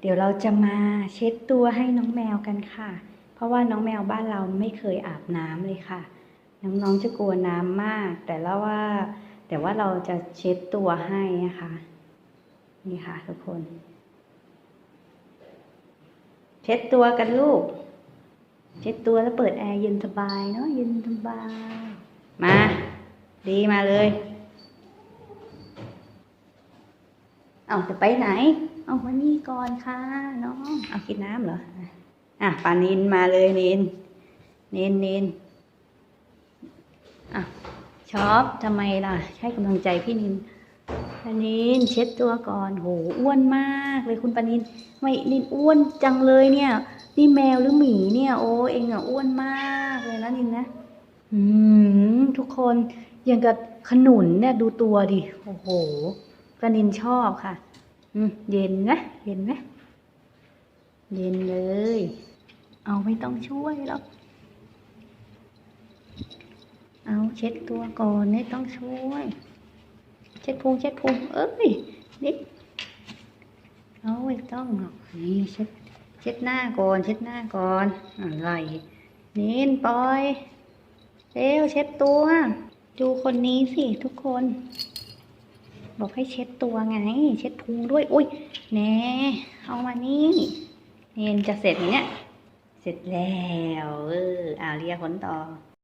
เดี๋ยวเราจะมาเช็ดตัวให้น้องแมวกันค่ะ เพราะว่าน้องแมวบ้านเราไม่เคยอาบน้ำเลยค่ะ น้องๆจะกลัวน้ำมาก แต่ละว่า แต่ว่าเราจะเช็ดตัวให้นะคะ นี่ค่ะทุกคน เช็ดตัวกันลูก เช็ดตัวแล้วเปิดแอร์เย็นสบายเนาะเย็นสบาย มา ดีมาเลยเอาจะไปไหน เอาวันนี้ก่อนค่ะน้อง เอากินน้ำเหรอ อะปานินมาเลยนินนินนินอะชอบทำไมล่ะให้กำลังใจพี่นินปานินเช็ดตัวก่อนโหอ้วนมากเลยคุณปานินไม่นินอ้วนจังเลยเนี่ยนี่แมวหรือหมีเนี่ย โอ้เองอะอ้วนมากเลยนะนินนะอืมทุกคนอย่างกับขนุนเนี่ยดูตัวดิโอ้โหปานินชอบค่ะ เย็นนะ เย็นนะ เย็นเลย เอาไม่ต้องช่วยหรอก เอาเช็ดตัวก่อนไม่ต้องช่วย เช็ดพุงเช็ดพุงเอ้ยนิดเอาไม่ต้องหรอกนี่เช็ดเช็ดหน้าก่อน เช็ดหน้าก่อน อะไรนินปล่อยเร็วเช็ดตัว ดูคนนี้สิทุกคน บอกให้เช็ดตัวไง เช็ดพุงด้วย อุ้ยแน่เอามานี่เนนจะเสร็จไหมเนี่ย เสร็จแล้ว เอออ่าเรียกผลต่อ